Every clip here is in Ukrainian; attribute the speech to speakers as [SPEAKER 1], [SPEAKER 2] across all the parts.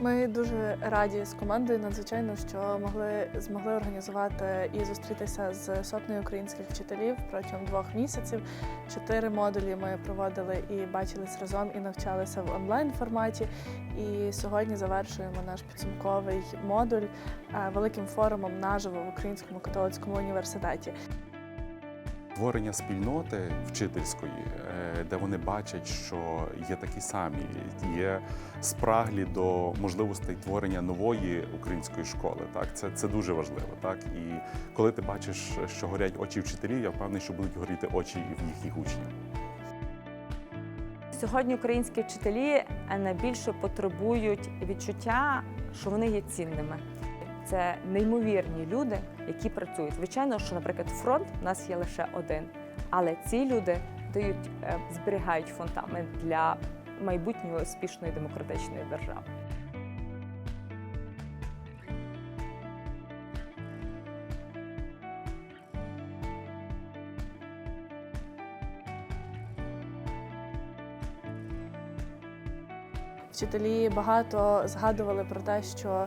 [SPEAKER 1] Ми дуже раді з командою, надзвичайно, що могли змогли організувати і зустрітися з сотнею українських вчителів протягом двох місяців. Чотири модулі ми проводили і бачились разом і навчалися в онлайн форматі. І сьогодні завершуємо наш підсумковий модуль е, великим форумом наживо в Українському католицькому університеті.
[SPEAKER 2] Творення спільноти вчительської, е, де вони бачать, що є такі самі, є спраглі до можливостей творення нової української школи. Так, це, це дуже важливо. Так, і коли ти бачиш, що горять очі вчителів, я впевнений, що будуть горіти очі в їхніх учнів.
[SPEAKER 3] Сьогодні українські вчителі е, найбільше потребують відчуття, що вони є цінними. Це неймовірні люди, які працюють. Звичайно, що, наприклад, фронт у нас є лише один, але ці люди дають, е, зберігають фундамент для майбутньої успішної демократичної держави.
[SPEAKER 1] Вчителі багато згадували про те, що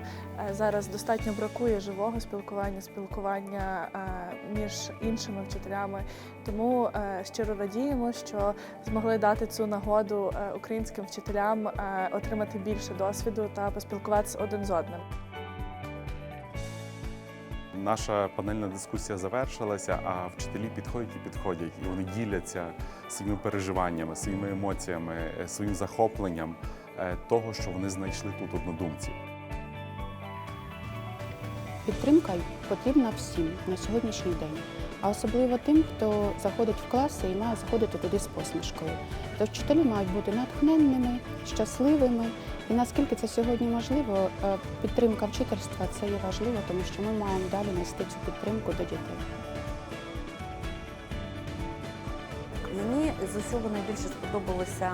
[SPEAKER 1] е, зараз достатньо бракує живого спілкування, спілкування е, між іншими вчителями. Тому е, щиро радіємо, що змогли дати цю нагоду українським вчителям отримати більше досвіду та поспілкуватися один з одним.
[SPEAKER 2] Наша панельна дискусія завершилася, а вчителі підходять і підходять, і вони діляться своїми переживаннями, своїми емоціями, своїм захопленням того, що вони знайшли тут однодумців.
[SPEAKER 4] Підтримка потрібна всім на сьогоднішній день, а особливо тим, хто заходить в класи і має заходити туди з посмішкою. Тож вчителі мають бути натхненними, щасливими. І наскільки це сьогодні можливо, е, підтримка вчительства це є важливо, тому що ми маємо далі нести цю підтримку до дітей.
[SPEAKER 5] Мені з усього найбільше сподобалася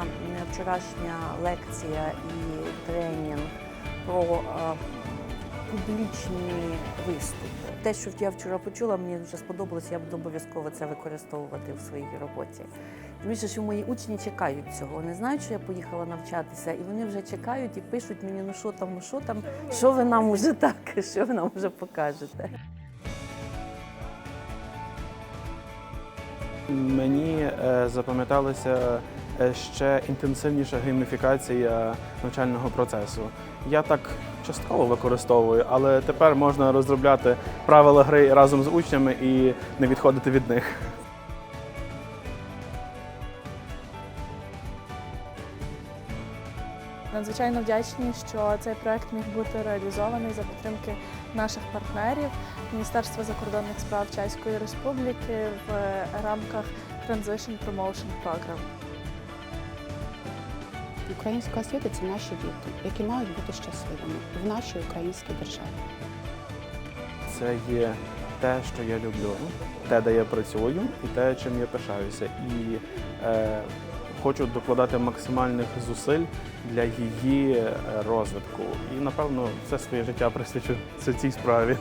[SPEAKER 5] вчорашня лекція і тренінг про е, публічні виступи. Те, що я вчора почула, мені дуже сподобалося, я буду обов'язково це використовувати в своїй роботі. Більше, що мої учні чекають цього. Вони знають, що я поїхала навчатися, і вони вже чекають і пишуть мені, ну що там, ну що там, що ви нам уже так, що ви нам вже покажете.
[SPEAKER 6] Мені е, запам'яталася е, ще інтенсивніша гейміфікація навчального процесу. Я так частково використовую, але тепер можна розробляти правила гри разом з учнями і не відходити від них.
[SPEAKER 1] Надзвичайно вдячні, що цей проект міг бути реалізований за підтримки наших партнерів Міністерства закордонних справ Чеської Республіки в рамках Transition Promotion Program.
[SPEAKER 4] Українська освіта це наші діти, які мають бути щасливими в нашій українській державі.
[SPEAKER 6] Це є те, що я люблю, те, де я працюю, і те, чим я пишаюся. І е, хочу докладати максимальних зусиль для її е, розвитку. І напевно все своє життя присвячу цій справі.